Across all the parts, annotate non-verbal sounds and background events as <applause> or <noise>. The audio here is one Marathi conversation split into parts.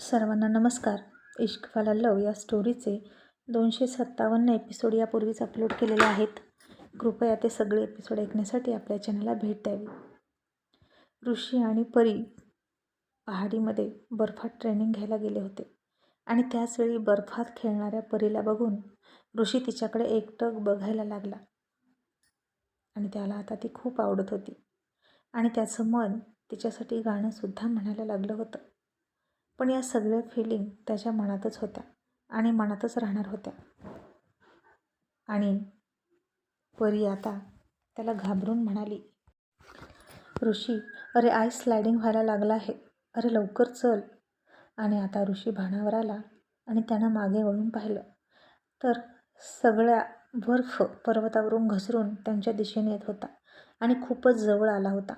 सर्वांना नमस्कार. इश्क फाला लव या स्टोरीचे दोनशे सत्तावन्न एपिसोड यापूर्वीच अपलोड केलेले आहेत. कृपया ते सगळे एपिसोड ऐकण्यासाठी आपल्या चॅनलला भेट द्यावी. ऋषी आणि परी पहाडीमध्ये बर्फात ट्रेनिंग घ्यायला गेले होते आणि त्याचवेळी बर्फात खेळणाऱ्या परीला बघून ऋषी तिच्याकडे एकटक बघायला लागला आणि त्याला आता ती खूप आवडत होती आणि त्याचं मन तिच्यासाठी गाणंसुद्धा म्हणायला लागलं होतं. पण या सगळ्या फिलिंग त्याच्या मनातच होत्या आणि मनातच राहणार होत्या. आणि परी आता त्याला घाबरून म्हणाली ऋषी अरे आय स्लायडिंग व्हायला लागला आहे. अरे लवकर चल. आणि आता ऋषी भाणावर आला आणि त्यानं मागे वळून पाहिलं. तर सगळ्या बर्फ पर्वतावरून घसरून त्यांच्या दिशेने येत होता आणि खूपच जवळ आला होता.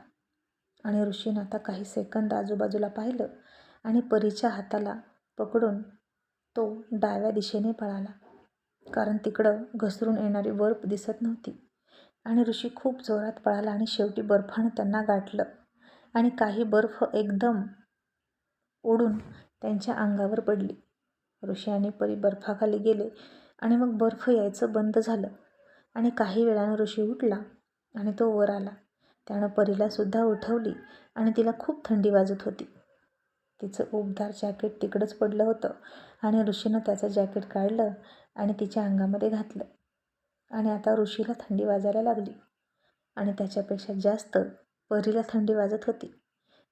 आणि ऋषीनं आता काही सेकंद आजूबाजूला पाहिलं आणि परीच्या हाताला पकडून तो डाव्या दिशेने पळाला. कारण तिकडं घसरून येणारी बर्फ दिसत नव्हती. आणि ऋषी खूप जोरात पळाला आणि शेवटी बर्फानं त्यांना गाठलं. आणि काही बर्फ एकदम ओढून त्यांच्या अंगावर पडली. ऋषी आणि परी बर्फाखाली गेले आणि मग बर्फ यायचं बंद झालं. आणि काही वेळानं ऋषी उठला आणि तो वर आला. त्यानं परीलासुद्धा उठवली आणि तिला खूप थंडी वाजत होती. तिचं उबदार जॅकेट तिकडंच पडलं होतं आणि ऋषीनं त्याचं जॅकेट काढलं आणि तिच्या अंगामध्ये घातलं. आणि आता ऋषीला थंडी वाजायला लागली आणि त्याच्यापेक्षा जास्त परीला थंडी वाजत होती.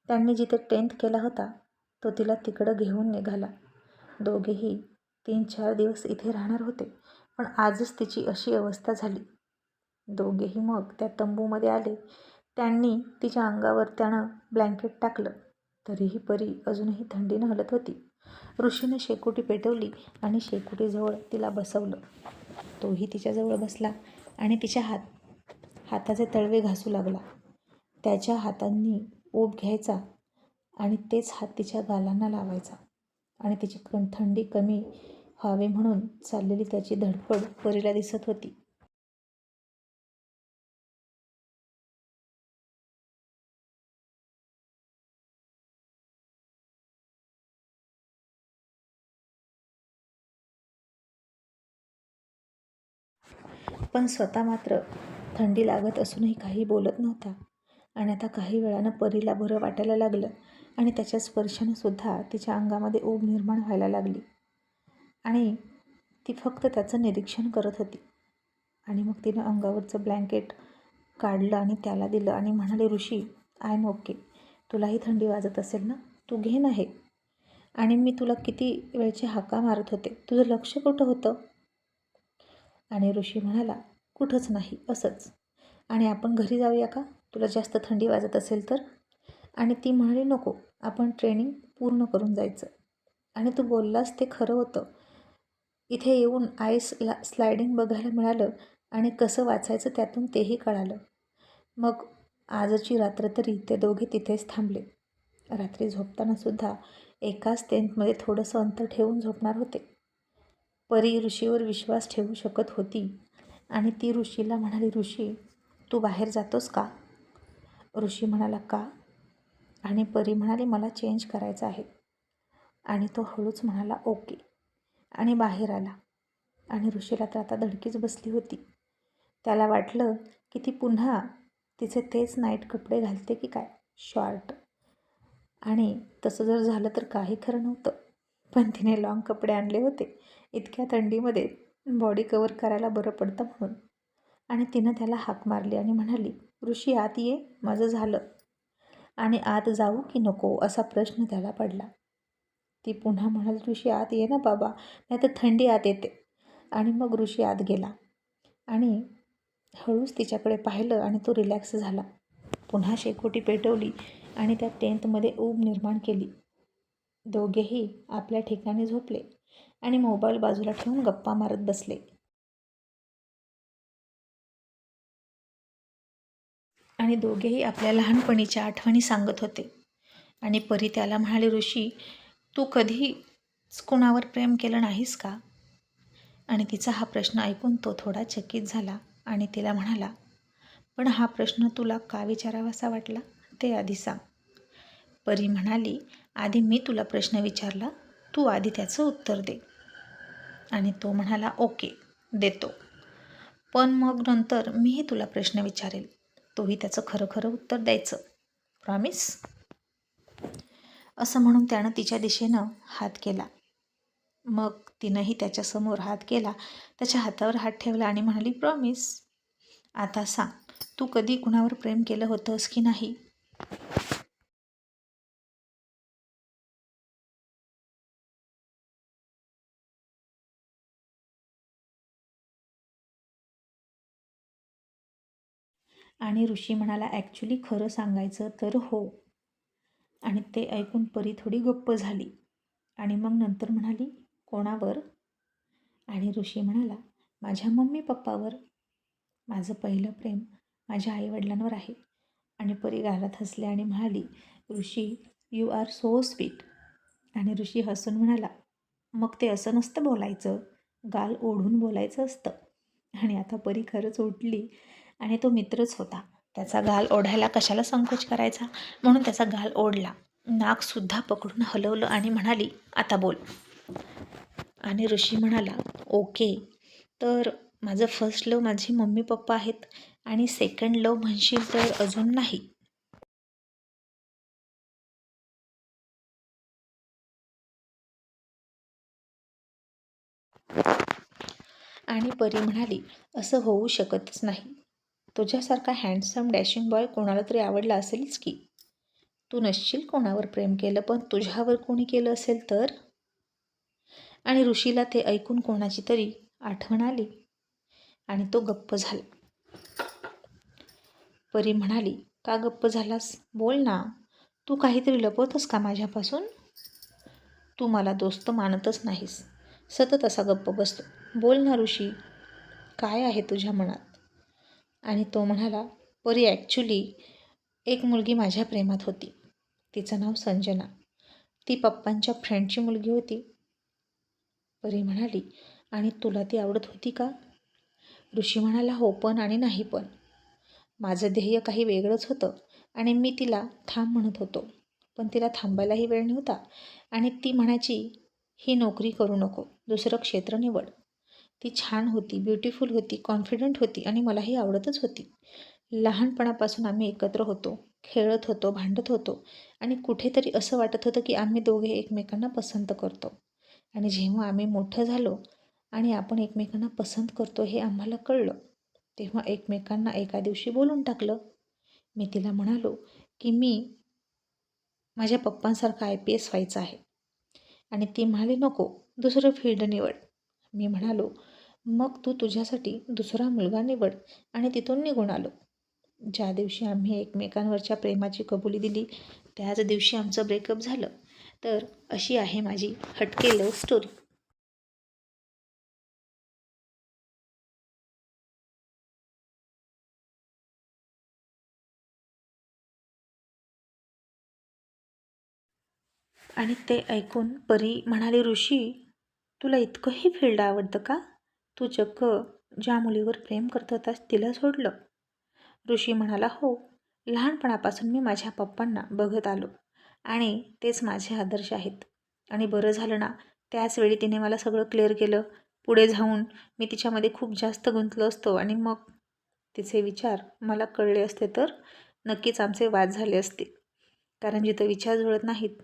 त्यांनी जिथे टेंट केला होता तो तिला तिकडं घेऊन निघाला. दोघेही तीन चार दिवस इथे राहणार होते पण आजच तिची अशी अवस्था झाली. दोघेही मग त्या तंबूमध्ये आले. त्यांनी तिच्या अंगावर त्यानं ब्लँकेट टाकलं. तरीही परी अजूनही थंडीनं हलत होती. ऋषीने शेकोटी पेटवली आणि शेकोटीजवळ तिला बसवलं. तोही तिच्याजवळ बसला आणि तिच्या हात हाताचे तळवे घासू लागला. त्याच्या हातांनी ऊब घ्यायचा आणि तेच हात तिच्या गालांना लावायचा. आणि तिची थंडी कमी व्हावी म्हणून चाललेली त्याची धडपड परीला दिसत होती. पण स्वतः मात्र थंडी लागत असूनही काही बोलत नव्हता. आणि आता काही वेळानं परीला बरं वाटायला लागलं आणि त्याच्या स्पर्शानं सुद्धा तिच्या अंगामध्ये ऊब निर्माण व्हायला लागली. आणि ती फक्त त्याचं निरीक्षण करत होती. आणि मग तिनं अंगावरचं ब्लँकेट काढलं आणि त्याला दिलं आणि म्हणाले ऋषी आय एम ओके. तुलाही थंडी वाजत असेल ना? तू घे ना हे. आणि मी तुला किती वेळचे हाका मारत होते. तुझं लक्ष कुठं होतं? आणि ऋषी म्हणाला कुठंच नाही असंच. आणि आपण घरी जाऊया का? तुला जास्त थंडी वाजत असेल तर? आणि ती म्हणाली नको आपण ट्रेनिंग पूर्ण करून जायचं. आणि तू बोललास ते खरं होतं. इथे येऊन आईस ला स्लायडिंग बघायला मिळालं आणि कसं वाचायचं त्यातून तेही कळालं. मग आजची रात्र तरी ते दोघे तिथेच थांबले. रात्री झोपतानासुद्धा एकाच टेंटमध्ये थोडंसं अंतर ठेवून झोपणार होते. परी ऋषीवर विश्वास ठेवू शकत होती. आणि ती ऋषीला म्हणाली ऋषी तू बाहेर जातोस का? ऋषी म्हणाला का? आणि परी म्हणाली मला चेंज करायचं आहे. आणि तो हळूच म्हणाला ओके. आणि बाहेर आला. आणि ऋषीला तर आता धडकीच बसली होती. त्याला वाटलं की ती पुन्हा तिचे तेच नाईट कपडे घालते की काय? शॉर्ट आणि तसं जर झालं तर काही खरं नव्हतं. पण तिने लाँग कपडे आणले होते. इतक्या थंडीमध्ये बॉडी कवर करायला बरं पडतं म्हणून. आणि तिनं त्याला हाक मारली आणि म्हणाली ऋषी आत ये माझं झालं. आणि आत जाऊ की नको? असा प्रश्न त्याला पडला. ती पुन्हा म्हणाली ऋषी आत ये ना बाबा नाही तर थंडी आत येते. आणि मग ऋषी आत गेला. आणि हळूच तिच्याकडे पाहिलं आणि तो रिलॅक्स झाला. पुन्हा शेकोटी पेटवली आणि त्या टेंटमध्ये ऊब निर्माण केली. दोघेही आपल्या ठिकाणी झोपले. आणि मोबाईल बाजूला ठेवून गप्पा मारत बसले. आणि दोघेही आपल्या लहानपणीच्या आठवणी सांगत होते. आणि परी त्याला म्हणाले ऋषी तू कधीच कुणावर प्रेम केलं नाहीस का? आणि तिचा हा प्रश्न ऐकून तो थोडा चकित झाला आणि तिला म्हणाला पण हा प्रश्न तुला का विचारावासा वाटला? ते आधी सांग. परी म्हणाली आधी मी तुला प्रश्न विचारला. तू आधी त्याचं उत्तर दे. आणि तो म्हणाला ओके देतो. पण मग नंतर मीही तुला प्रश्न विचारेल. तोही त्याचं खरं खरं उत्तर द्यायचं. प्रॉमिस असं म्हणून त्यानं तिच्या दिशेनं हात केला. मग तिनंही त्याच्यासमोर हात केला त्याच्या हातावर हात ठेवला आणि म्हणाली प्रॉमिस आता सांग तू कधी कुणावर प्रेम केलं होतंस की नाही? आणि ऋषी म्हणाला ॲक्च्युली खरं सांगायचं तर हो. आणि ते ऐकून परी थोडी गप्प झाली. आणि मग नंतर म्हणाली कोणावर? आणि ऋषी म्हणाला माझ्या मम्मी पप्पावर. माझं पहिलं प्रेम माझ्या आईवडिलांवर आहे. आणि परी गालात हसले आणि म्हणाली Rishi you are so sweet आणि ऋषी हसून म्हणाला मग ते असं नसतं बोलायचं. गाल ओढून बोलायचं असतं. आणि आता परी खरंच उठली आणि तो मित्रच होता. त्याचा गाल ओढायला कशाला संकोच करायचा? म्हणून त्याचा गाल ओढला. नाकसुद्धा पकडून हलवलं आणि म्हणाली आता बोल. आणि ऋषी म्हणाला ओके. तर माझं फर्स्ट लव माझी मम्मी पप्पा आहेत आणि सेकंड लव म्हणशील तर अजून नाही. आणि परी म्हणाली असं होऊ शकतच नाही. तुझ्यासारखा हँडसम डॅशिंग बॉय कोणाला तरी आवडला असेलच की? तू नसशील कोणावर प्रेम केलं पण तुझ्यावर कोणी केलं असेल तर? आणि ऋषीला ते ऐकून कोणाची तरी आठवण आली? आणि तो गप्प झाला. परी म्हणाली का गप्प झालास? बोल ना. तू काहीतरी लपवतस का माझ्यापासून? तू मला दोस्त मानतच नाहीस. सतत असा गप्प बसतो. बोल ना ऋषी काय आहे तुझ्या मनात? आणि तो म्हणाला परी ॲक्च्युली एक मुलगी माझ्या प्रेमात होती. तिचं नाव संजना. ती पप्पांच्या फ्रेंडची मुलगी होती. परी म्हणाली आणि तुला ती आवडत होती का? ऋषी म्हणाला हो पण आणि नाही पण. माझं ध्येय काही वेगळंच होतं आणि मी तिला थांब म्हणत होतो. पण तिला थांबायलाही वेळ नव्हता आणि ती म्हणायची ही नोकरी करू नको. दुसरं क्षेत्र निवड. ती छान होती ब्युटिफुल होती कॉन्फिडंट होती आणि मलाही आवडतच होती. लहानपणापासून आम्ही एकत्र होतो खेळत होतो भांडत होतो आणि कुठेतरी असं वाटत होतं की आम्ही दोघे एकमेकांना पसंत करतो. आणि जेव्हा आम्ही मोठं झालो आणि आपण एकमेकांना पसंत करतो हे आम्हाला कळलं तेव्हा एकमेकांना एका दिवशी बोलून टाकलं. मी तिला म्हणालो की मी माझ्या पप्पांसारखं आय पी एस व्हायचं आहे. आणि ती म्हणाली नको दुसरं फील्ड निवड. मी म्हणालो मग तू तुझ्यासाठी दुसरा मुलगा निवड आणि तिथून निघून आलो. ज्या दिवशी आम्ही एकमेकांवरच्या प्रेमाची कबुली दिली त्याच दिवशी आमचं ब्रेकअप झालं. तर अशी आहे माझी हटके लव्ह स्टोरी आणि ते ऐकून परी म्हणाली ऋषी तुला इतकंही फील्ड आवडतं का? तू चक्क ज्या मुलीवर प्रेम करत होतास तिला सोडलं. ऋषी म्हणाला हो लहानपणापासून मी माझ्या पप्पांना बघत आलो आणि तेच माझे आदर्श आहेत. आणि बरं झालं ना त्याच वेळी तिने मला सगळं क्लिअर केलं. पुढे जाऊन मी तिच्यामध्ये खूप जास्त गुंतलो असतो आणि मग तिचे विचार मला कळले असते तर नक्कीच आमचे वाद झाले असते. कारण जिथं विचार जुळत नाहीत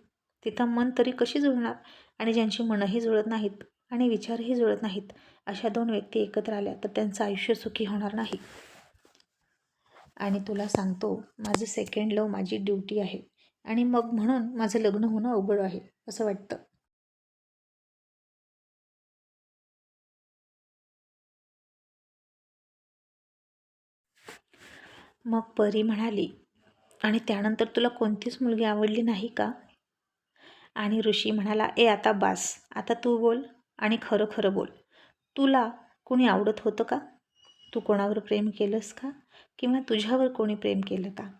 तिथं मन तरी कशी जुळणार? आणि ज्यांची मनंही जुळत नाहीत आणि विचारही जुळत नाहीत अशा दोन व्यक्ती एकत्र आल्या तर त्यांचं आयुष्य सुखी होणार नाही. आणि तुला सांगतो माझं सेकंड लव माझी ड्युटी आहे. आणि मग म्हणून माझं लग्न होणं अवघड आहे असं वाटतं. मग परी म्हणाली आणि त्यानंतर तुला कोणतीच मुलगी आवडली नाही का? आणि ऋषी म्हणाला ए आता बास. आता तू बोल आणि खरं खरं बोल. तुला कोणी आवडत होतं का? तू कोणावर प्रेम केलंस का? किंवा तुझ्यावर कोणी प्रेम केलं का?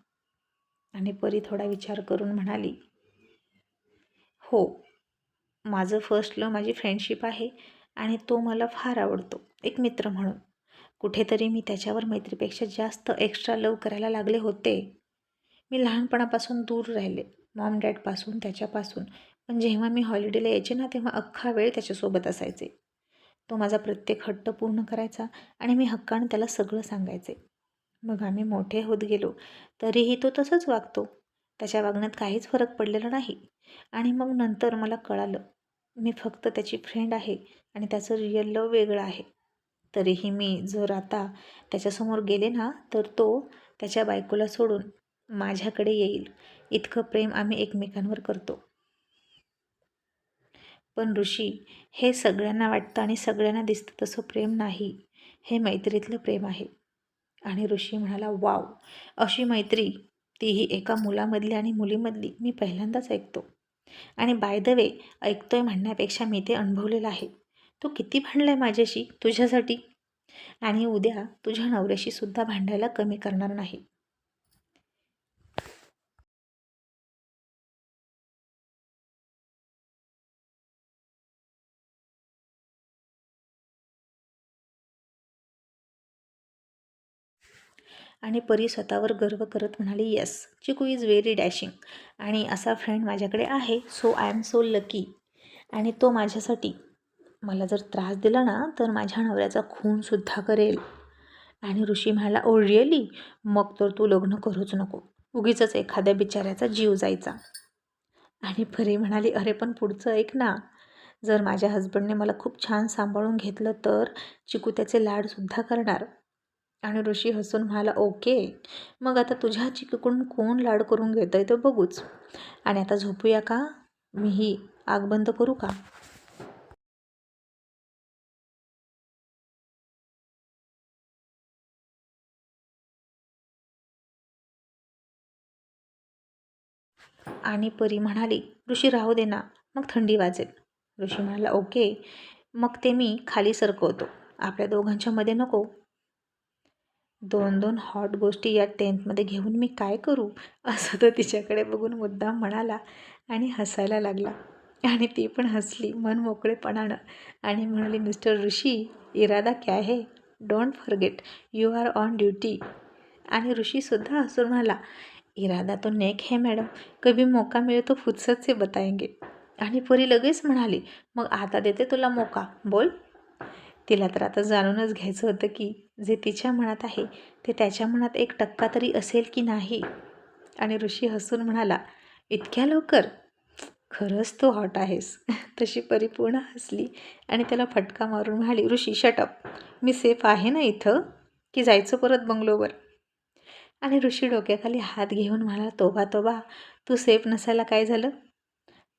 आणि परी थोडा विचार करून म्हणाली हो माझं फर्स्ट लव माझी फ्रेंडशिप आहे आणि तो मला फार आवडतो एक मित्र म्हणून. कुठेतरी मी त्याच्यावर मैत्रीपेक्षा जास्त एक्स्ट्रा लव करायला लागले होते. मी लहानपणापासून दूर राहिले मॉम डॅडपासून त्याच्यापासून. पण जेव्हा मी हॉलिडेला यायचे ना तेव्हा अख्खा वेळ त्याच्यासोबत असायचे. तो माझा प्रत्येक हट्ट पूर्ण करायचा आणि मी हक्कानं त्याला सगळं सांगायचे. मग आम्ही मोठे होत गेलो तरीही तो तसंच वागतो. त्याच्या वागण्यात काहीच फरक पडलेला नाही. आणि मग नंतर मला कळालं मी फक्त त्याची फ्रेंड आहे आणि त्याचं रिअल लव वेगळं आहे. तरीही मी जर आता त्याच्यासमोर गेले ना तर तो त्याच्या बायकोला सोडून माझ्याकडे येईल. इतकं प्रेम आम्ही एकमेकांवर करतो. पण ऋषी हे सगळ्यांना वाटतं आणि सगळ्यांना दिसतं तसं प्रेम नाही. हे मैत्रीतलं प्रेम आहे. आणि ऋषी म्हणाला वाव अशी मैत्री तीही एका मुलामधली आणि मुलीमधली मी पहिल्यांदाच ऐकतो. आणि बाय द वे ऐकतोय म्हणण्यापेक्षा मी ते अनुभवलेलं आहे. तू किती भांडलं आहे माझ्याशी? तुझ्यासाठी? आणि उद्या तुझ्या नवऱ्याशी सुद्धा भांडायला कमी करणार नाही. आणि परी स्वतःवर गर्व करत म्हणाली येस चिकू इज व्हेरी डॅशिंग आणि असा फ्रेंड माझ्याकडे आहे so I am so lucky आणि तो माझ्यासाठी मला जर त्रास दिला ना तर माझ्या नवऱ्याचा खूनसुद्धा करेल. आणि ऋषी म्हणाला oh, ओ रिअली मग तर तू लग्न करूच नको. उगीच एखाद्या बिचाऱ्याचा जीव जायचा. आणि परी म्हणाली अरे पण पुढचं ऐक ना. जर माझ्या हजबंडने मला खूप छान सांभाळून घेतलं तर चिकू त्याचे लाडसुद्धा करणार. आणि ऋषी हसून म्हणाला ओके मग आता तुझ्या चिकीकडून कोण लाड करून घेत आहे तो बघूच. आणि आता झोपूया का? मीही आग बंद करू का? आणि परी म्हणाली ऋषी राहू दे ना मग थंडी वाजेल. ऋषी म्हणाला ओके मग ते मी खाली सरकवतो. आपल्या दोघांच्या मध्ये नको दोन दोन हॉट गोष्टी या टेंथमध्ये घेऊन मी काय करू? असं तो तिच्याकडे बघून मुद्दाम म्हणाला आणि हसायला लागला. आणि ती पण हसली मन मोकळेपणानं. आणि म्हणाली मिस्टर ऋषी इरादा क्या है? Don't forget you are on duty आणि ऋषीसुद्धा हसून म्हणाला इरादा तो नेक है मॅडम. कभी मौका मिळे तो फुरसत से बताएंगे. आणि पुरी लगेच म्हणाली मग आता देते तुला मोका. बोल. तिला तर आता जाणूनच घ्यायचं होतं की जे तिच्या मनात आहे ते त्याच्या मनात एक टक्का तरी असेल की नाही? आणि ऋषी हसून म्हणाला इतक्या लवकर? खरंच तू हॉट आहेस. <laughs> तशी परिपूर्ण हसली आणि त्याला फटका मारून म्हणाली ऋषी शटअप मी सेफ आहे ना इथं? की जायचं परत बंगलोवर? आणि ऋषी डोक्याखाली हात घेऊन म्हणाला तोबा तोबा तू सेफ नसायला काय झालं?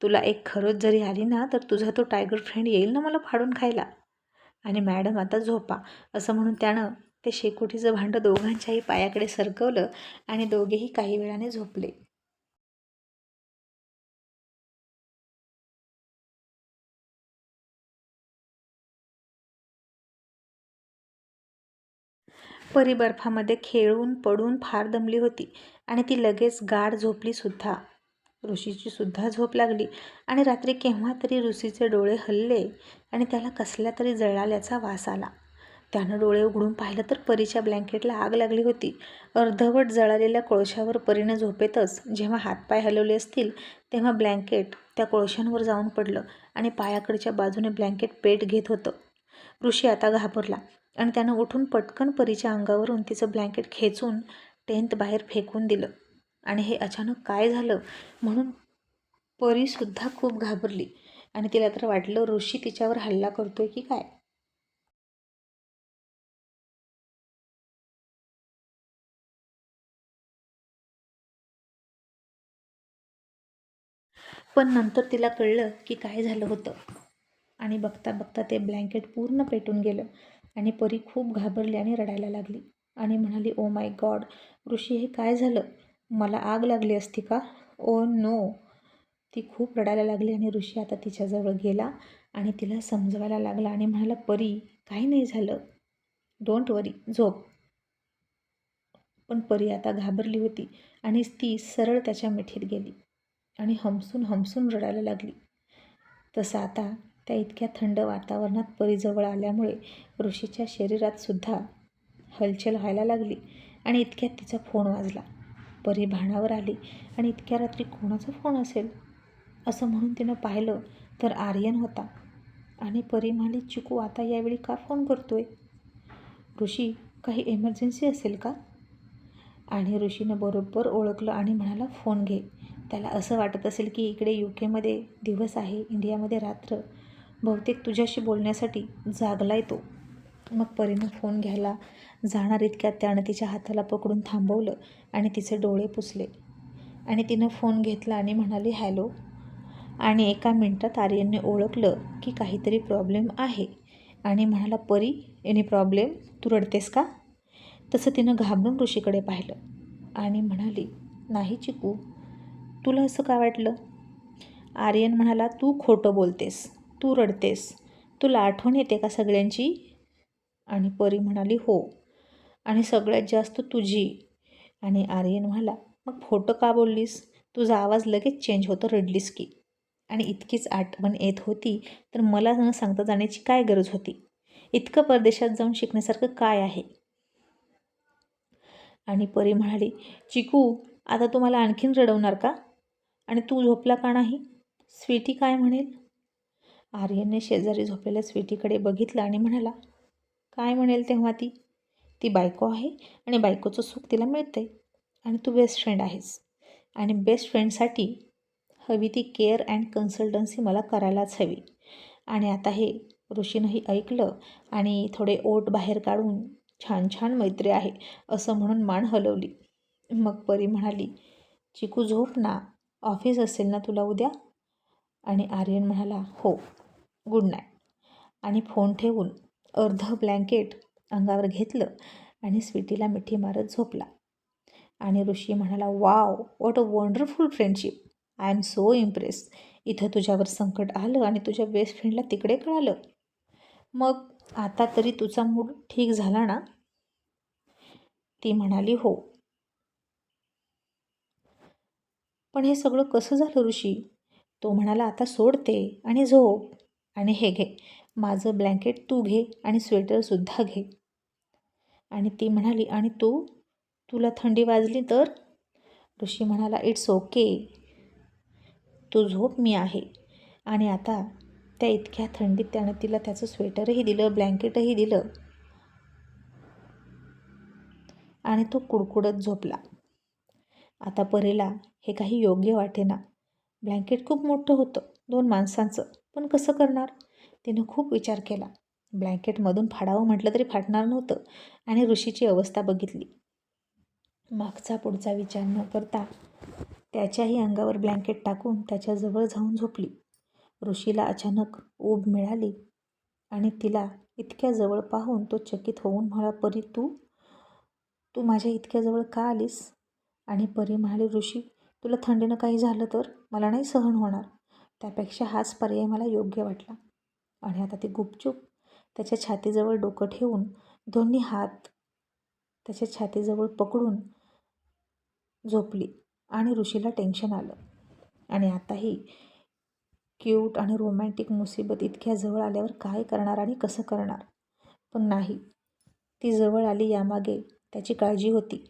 तुला एक खरोच जरी आली ना तर तुझा तो टायगर फ्रेंड येईल ना मला फाडून खायला? आणि मॅडम आता झोपा असं म्हणून त्यानं ते शेकोटीचं भांडं दोघांच्याही पायाकडे सरकवलं आणि दोघेही काही वेळाने झोपले. परी बर्फामध्ये खेळून पडून फार दमली होती आणि ती लगेच गाढ झोपलीसुद्धा. ऋषीची सुद्धा झोप लागली. आणि रात्री केव्हा तरी ऋषीचे डोळे हलले आणि त्याला कसल्या तरी जळाल्याचा वास आला. त्यानं डोळे उघडून पाहिलं तर परीच्या ब्लँकेटला आग लागली होती. अर्धवट जळालेल्या कोळशावर परीनं झोपेतच जेव्हा हातपाय हलवले असतील तेव्हा ब्लँकेट त्या कोळशांवर जाऊन पडलं आणि पायाकडच्या बाजूने ब्लँकेट पेट घेत होतं. ऋषी आता घाबरला आणि त्यानं उठून पटकन परीच्या अंगावरून तिचं ब्लँकेट खेचून टेंथ बाहेर फेकून दिलं. आणि हे अचानक काय झालं म्हणून परीसुद्धा खूप घाबरली. आणि तिला तर वाटलं ऋषी तिच्यावर हल्ला करतोय की काय? पण नंतर तिला कळलं की काय झालं होतं. आणि बघता बघता ते ब्लँकेट पूर्ण पेटून गेलं. आणि परी खूप घाबरली आणि रडायला लागली. आणि म्हणाली ओ माय गॉड ऋषी हे काय झालं? मला आग लागली असती का? Oh no. ती खूप रडायला लागली आणि ऋषी आता तिच्याजवळ गेला आणि तिला समजवायला लागला आणि म्हणाला परी काही नाही झालं. डोंट वरी झोप. पण परी आता घाबरली होती आणि ती सरळ त्याच्या मिठीत गेली आणि हमसून हमसून रडायला लागली. तसं आता त्या इतक्या थंड वातावरणात परीजवळ आल्यामुळे ऋषीच्या शरीरात सुद्धा हलचल व्हायला लागली आणि इतक्यात तिचा फोन वाजला. परी भाणावर आली. आणि इतक्या रात्री कोणाचा फोन असेल? असं म्हणून तिनं पाहिलं तर आर्यन होता. आणि परी म्हणाली चिकू आता यावेळी का फोन करतोय? ऋषी काही एमर्जन्सी असेल का? आणि ऋषीनं बरोबर ओळखलं आणि म्हणाला फोन घे. त्याला असं वाटत असेल की इकडे यू केमध्ये दिवस आहे इंडियामध्ये रात्र. बहुतेक तुझ्याशी बोलण्यासाठी जागलाय तो. मग परीनं फोन घ्यायला जाणार इतक्यात त्यानं तिच्या हाताला पकडून थांबवलं आणि तिचे डोळे पुसले. आणि तिनं फोन घेतला आणि म्हणाली हॅलो. आणि एका मिनटात आर्यनने ओळखलं की काहीतरी प्रॉब्लेम आहे. आणि म्हणाला परी एनी प्रॉब्लेम? तू रडतेस का? तसं तिनं घाबरून ऋषीकडे पाहिलं आणि म्हणाली नाही चिकू तुला असं का वाटलं? आर्यन म्हणाला तू खोटं बोलतेस तू रडतेस तुला आठवण येते का सगळ्यांची? आणि परी म्हणाली हो. आणि सगळ्यात जास्त तुझी. आणि आर्यन म्हणाला मग फोटो का बोललीस? तुझा आवाज लगेच चेंज होतो रडलीस की आणि इतकीच आठवण येत होती तर मला न सांगता जाण्याची काय गरज होती? इतकं परदेशात जाऊन शिकण्यासारखं काय आहे? आणि परी म्हणाली चिकू आता तुम्हाला आणखीन रडवणार का? आणि तू झोपला का नाही? स्वीटी काय म्हणेल? आर्यनने शेजारी झोपलेल्या स्वीटीकडे बघितलं आणि म्हणाला काय म्हणेल तेव्हा ती? ती बायको आहे आणि बायकोचं सुख तिला मिळते आणि तू बेस्ट फ्रेंड आहेस. आणि बेस्ट फ्रेंडसाठी हवी ती केअर अँड कन्सल्टन्सी मला करायलाच हवी. आणि आता हे ऋषीनंही ऐकलं आणि थोडे ओट बाहेर काढून छान छान मैत्री आहे असं म्हणून मान हलवली. मग परी म्हणाली चिकू झोप ना ऑफिस असेल ना तुला उद्या? आणि आर्यन म्हणाला हो गुड नाईट आणि फोन ठेवून अर्ध ब्लँकेट अंगावर घेतलं आणि स्वीटीला मिठी मारत झोपला. आणि ऋषी म्हणाला wow what a wonderful friendship I am so impress इथं तुझ्यावर संकट आलं आणि तुझ्या बेस्ट फ्रेंडला तिकडे कळालं. मग आता तरी तुझा मूड ठीक झाला ना? ती म्हणाली हो. पण हे सगळं कसं झालं ऋषी तो म्हणाला आता सोडते आणि झोप. आणि हे घे. माझं ब्लँकेट तू घे आणि स्वेटरसुद्धा घे. आणि ती म्हणाली आणि तू? तुला थंडी वाजली तर? ऋषी म्हणाला इट्स ओके. तू झोप मी आहे. आणि आता त्या इतक्या थंडीत त्यानं तिला त्याचं स्वेटरही दिलं ब्लँकेटही दिलं. आणि तो कुडकुडत झोपला. आता परेला हे काही योग्य वाटेना. ब्लँकेट खूप मोठं होतं दोन माणसांचं. पण कसं करणार? तिनं खूप विचार केला. ब्लँकेटमधून फाडावं म्हटलं तरी फाटणार नव्हतं आणि ऋषीची अवस्था बघितली. मागचा पुढचा विचार न करता त्याच्याही अंगावर ब्लँकेट टाकून त्याच्याजवळ जाऊन झोपली. ऋषीला अचानक ऊब मिळाली आणि तिला इतक्या जवळ पाहून तो चकित होऊन म्हणाला परी तू तू माझ्या इतक्या जवळ का आलीस? आणि परी म्हणाली ऋषी तुला थंडीनं काही झालं तर? मला नाही सहन होणार. त्यापेक्षा हाच पर्याय मला योग्य वाटला. आणि आता ती गुपचूप त्याच्या छातीजवळ डोकं ठेवून दोन्ही हात त्याच्या छातीजवळ पकडून झोपली आणि ऋषीला टेन्शन आलं. आणि आताही क्यूट आणि रोमॅन्टिक मुसीबत इतक्या जवळ आल्यावर काय करणार आणि कसं करणार? पण नाही ती जवळ आली यामागे त्याची काळजी होती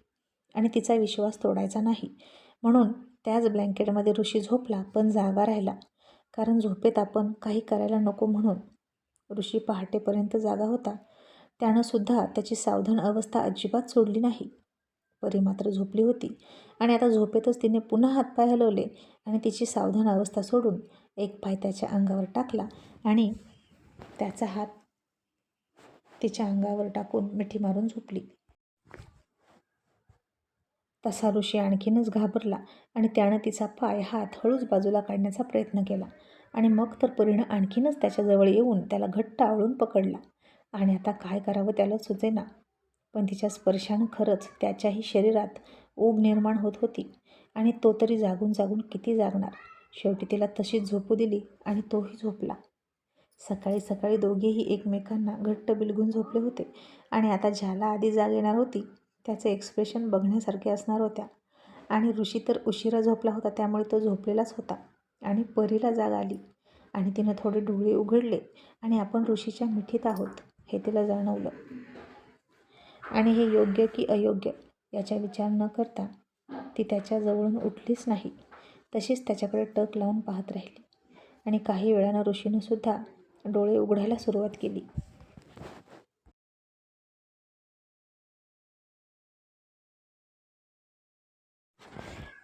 आणि तिचा विश्वास तोडायचा नाही. म्हणून त्याच ब्लँकेटमध्ये ऋषी झोपला पण जागा राहिला. कारण झोपेत आपण काही करायला नको म्हणून ऋषी पहाटेपर्यंत जागा होता. त्यानंसुद्धा त्याची सावधान अवस्था अजिबात सोडली नाही. परी मात्र झोपली होती आणि आता झोपेतच तिने पुन्हा हातपाय हलवले आणि तिची सावधान अवस्था सोडून एक पाय त्याच्या अंगावर टाकला आणि त्याचा हात तिच्या अंगावर टाकून मिठी मारून झोपली. तसा ऋषी आणखीनच घाबरला आणि त्यानं तिचा पाय हात हळूच बाजूला काढण्याचा प्रयत्न केला. आणि मग तर परीनं आणखीनच त्याच्याजवळ येऊन त्याला घट्ट आवळून पकडला. आणि आता काय करावं त्याला सुचेना. पण तिच्या स्पर्शानं खरंच त्याच्याही शरीरात ऊब निर्माण होत होती आणि तो तरी जागून जागून किती जागणार. शेवटी तिला तशीच झोपू दिली आणि तोही झोपला. सकाळी सकाळी दोघेही एकमेकांना घट्ट बिलगून झोपले होते आणि आता ज्याला आधी जाग येणार होती त्याचे एक्सप्रेशन बघण्यासारखे असणार होत्या. आणि ऋषी तर उशिरा झोपला होता त्यामुळे तो झोपलेलाच होता. आणि परीला जाग आली. आणि तिनं थोडे डोळे उघडले आणि आपण ऋषीच्या मिठीत आहोत हे तिला जाणवलं. आणि हे योग्य की अयोग्य याचा विचार न करता ती त्याच्याजवळून उठलीच नाही. तशीच त्याच्याकडे टक लावून पाहत राहिली. आणि काही वेळानं ऋषीनं सुद्धा डोळे उघडायला सुरुवात केली.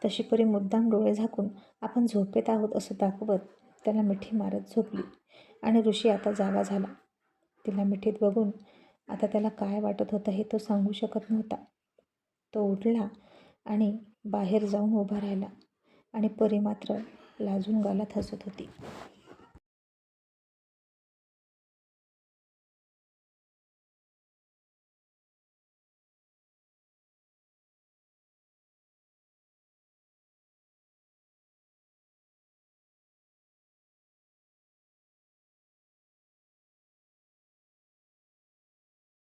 तशी परी मुद्दाम डोळे झाकून आपण झोपेत आहोत असं दाखवत त्याला मिठी मारत झोपली. आणि ऋषी आता जागा झाला. तिला मिठीत बघून आता त्याला काय वाटत होतं हे तो सांगू शकत नव्हता. तो उठला आणि बाहेर जाऊन उभा राहिला आणि परी मात्र लाजून गालात हसत होती.